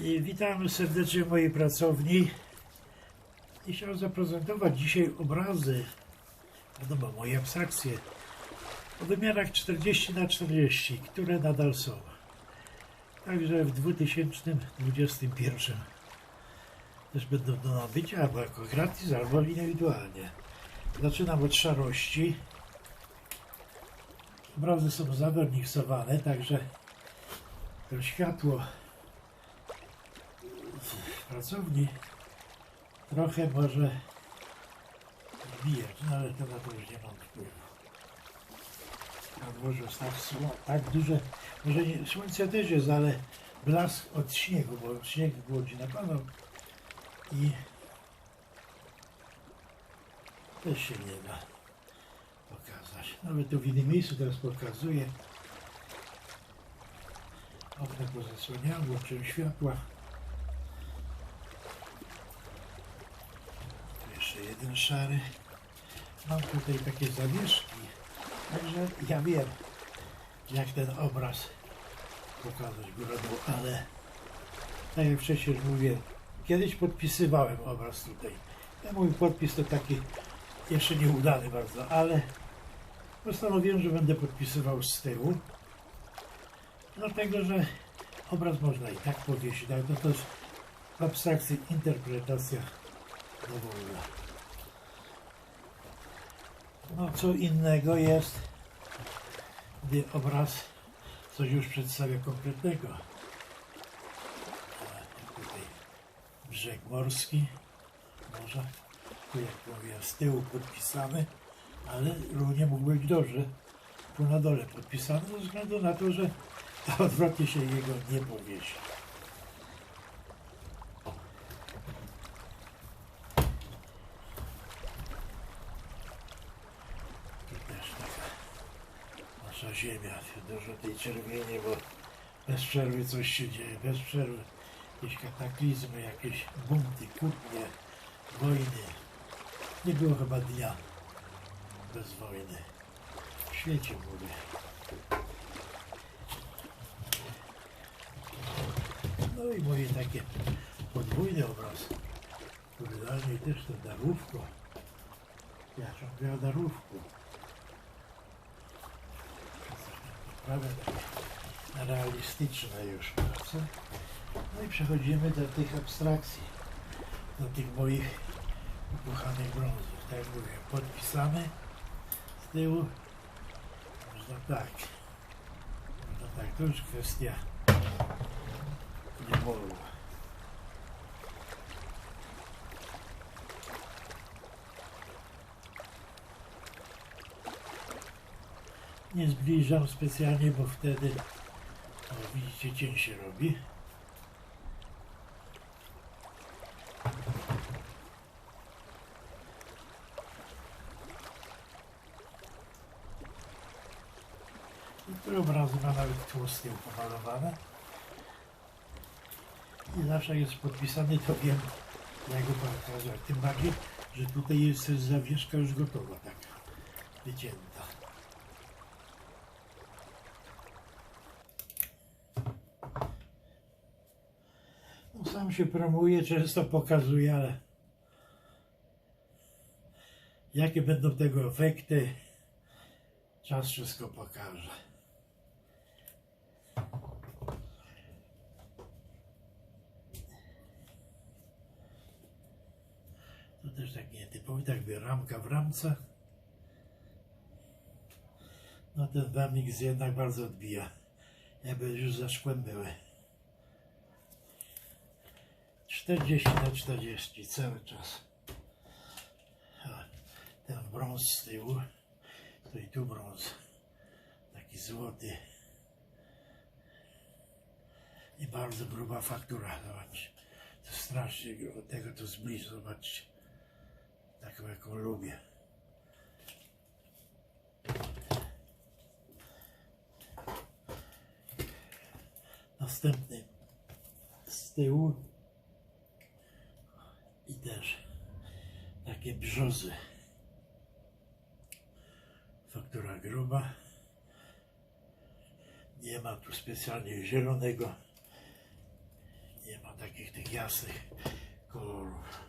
I Witam serdecznie mojej pracowni. I chciałem zaprezentować dzisiaj obrazy, wiadomo, moje abstrakcje, o wymiarach 40 na 40 które nadal są. Także w 2021 też będą do nabycia albo jako gratis, albo indywidualnie. Zaczynam od szarości. Obrazy są zawerniksowane, także to światło pracowni trochę może zbijać, no ale to na to już nie mam wpływu. A może jest tak, tak duże, może nie, słońce też jest, ale blask od śniegu, bo śnieg w Łodzi napadał i też się nie da pokazać. Nawet tu w innym miejscu teraz pokazuję. Okna pozasłaniało, łączem światła. Jeden szary. Mam tutaj takie zawieszki. Także ja wiem, jak ten obraz pokazać dół, ale tak jak wcześniej kiedyś podpisywałem obraz tutaj. Ja mój podpis to taki jeszcze nieudany bardzo, ale postanowiłem, że będę podpisywał z tyłu. Dlatego, że obraz można i tak powiesić, ale to też w abstrakcji interpretacja dowolna. No co innego jest, gdy obraz coś już przedstawia konkretnego. Tutaj brzeg morski, morza, tu jak mówię z tyłu podpisany, ale równie mógł być dobrze tu na dole podpisany ze względu na to, że odwrotnie się jego nie powiesi. Tu też taka nasza ziemia, dużo tej czerwieni, bo bez przerwy coś się dzieje, bez przerwy jakieś kataklizmy, jakieś bunty, kłótnie, wojny. Nie było chyba dnia bez wojny. W świecie mówię. No i moje takie podwójny obraz, który dla mnie też to darówko. Ja ciągle o darówku. Takie realistyczne już prace. No i przechodzimy do tych abstrakcji, do tych moich ukochanych brązów. Tak jak mówię, podpisane z tyłu. Można tak. Można tak, to już kwestia niewolu. Nie zbliżam specjalnie, bo wtedy, o, widzicie, cień się robi. Niektóre obrazy ma nawet tyłu pomalowane. I zawsze jest podpisany, to wiem, jak go pokazać. Tym bardziej, że tutaj jest zawieszka już gotowa, taka wycięta. No, sam się promuje, często pokazuje, ale jakie będą tego efekty, czas wszystko pokaże. To też tak nietypowy, tak jakby ramka w ramce. No ten wamik jednak bardzo odbija. Jakby już za szkłem były. 40 na 40 cały czas. O, Ten brąz z tyłu. To i tu brąz. Taki złoty. I bardzo gruba faktura. Zobaczcie. To strasznie grubo. Tego to zbliż. Zobaczcie. Taką jaką lubię. Następny z tyłu i też takie brzozy. Faktura gruba. Nie ma tu specjalnie zielonego. Nie ma takich tych jasnych kolorów.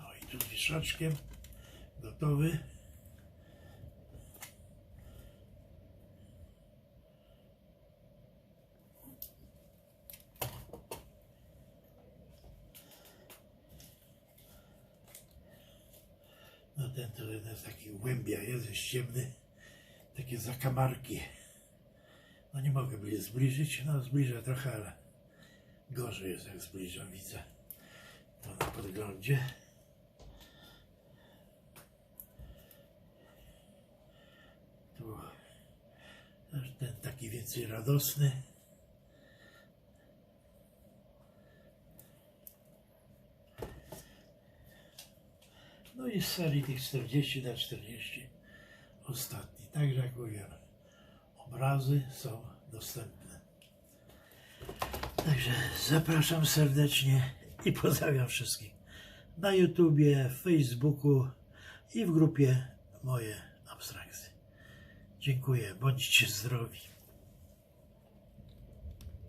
O i tu z wieszaczkiem gotowy. Ten to jeden z takich głębia jest, jest ciemny. Takie zakamarki. No nie mogę bliżej zbliżyć, no zbliżę trochę, ale gorzej jest jak zbliżam, widzę to na podglądzie. Tu ten taki więcej radosny. I z serii tych 40 na 40 ostatni. Także jak mówiłem, obrazy są dostępne. Także zapraszam serdecznie i pozdrawiam wszystkich na YouTubie, Facebooku i w grupie Moje Abstrakcje. Dziękuję, bądźcie zdrowi.